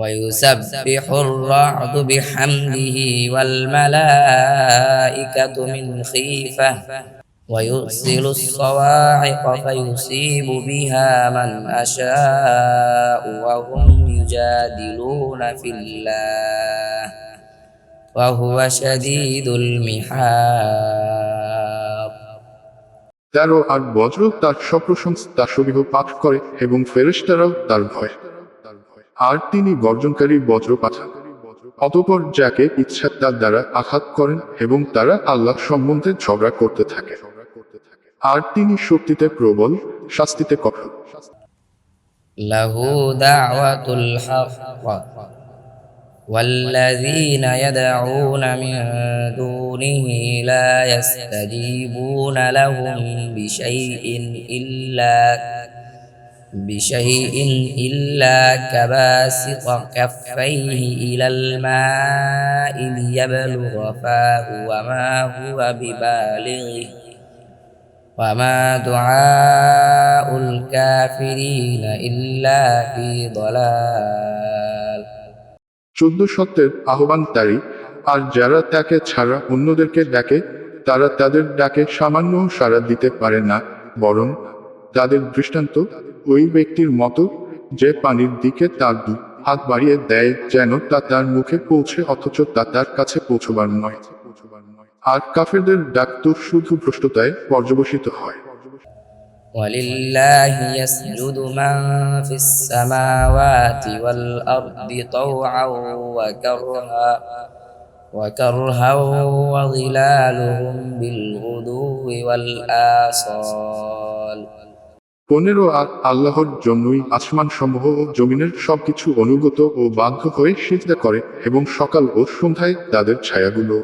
ويسبح الرعد بحمده والملائكة من خيفة ويرسل الصواعق فيصيب بها من أشاء وهم يجادلون في الله وهو شديد المحاب তেরো আর বজ্র তার সপ্রশংস তাসবিহ পাঠ করে এবং ফেরেশতারাও তার ভয় আর তিনি গর্জনকারী বজ্র পাঠান অতপর যাকে ইচ্ছা তার দ্বারা আঘাত করেন এবং তারা আল্লাহ সম্বন্ধে ঝগড়া করতে থাকে আর তিনি শক্তিতে প্রবল শাস্তিতে কঠোর له دعوة الحق والذين يدعون من دونه لا يستجيبون لهم بشيء إلا بشيء إلا كباسط كفيه إلى الماء ليبلغ فاه وما هو ببالغه وما دعاء الكافرين إلا في ضلال চোদ্দ সত্যের আহ্বানকারী আর যারা তাকে ছাড়া অন্যদেরকে ডাকে তারা তাদের ডাকে সামান্য সাড়া দিতে পারে না বরং তাদের দৃষ্টান্ত ওই ব্যক্তির মতো যে পানির দিকে তার দু হাত বাড়িয়ে দেয় যেন তা তার মুখে পৌঁছে অথচ তা তার কাছে পৌঁছবার নয় আর কাফেরদের ডাক তো শুধু ভ্রষ্টতায় পর্যবসিত হয় ولله يسجد من في السماوات والأرض طوعا وكرها وكرها وظلالهم بالغدو والآصال পনেরো আর আল্লাহর জন্যই আসমান সমূহ ও জমিনের সবকিছু অনুগত ও বাধ্য হয়ে সিজদা করে এবং সকাল ও সন্ধ্যায় তাদের ছায়াগুলো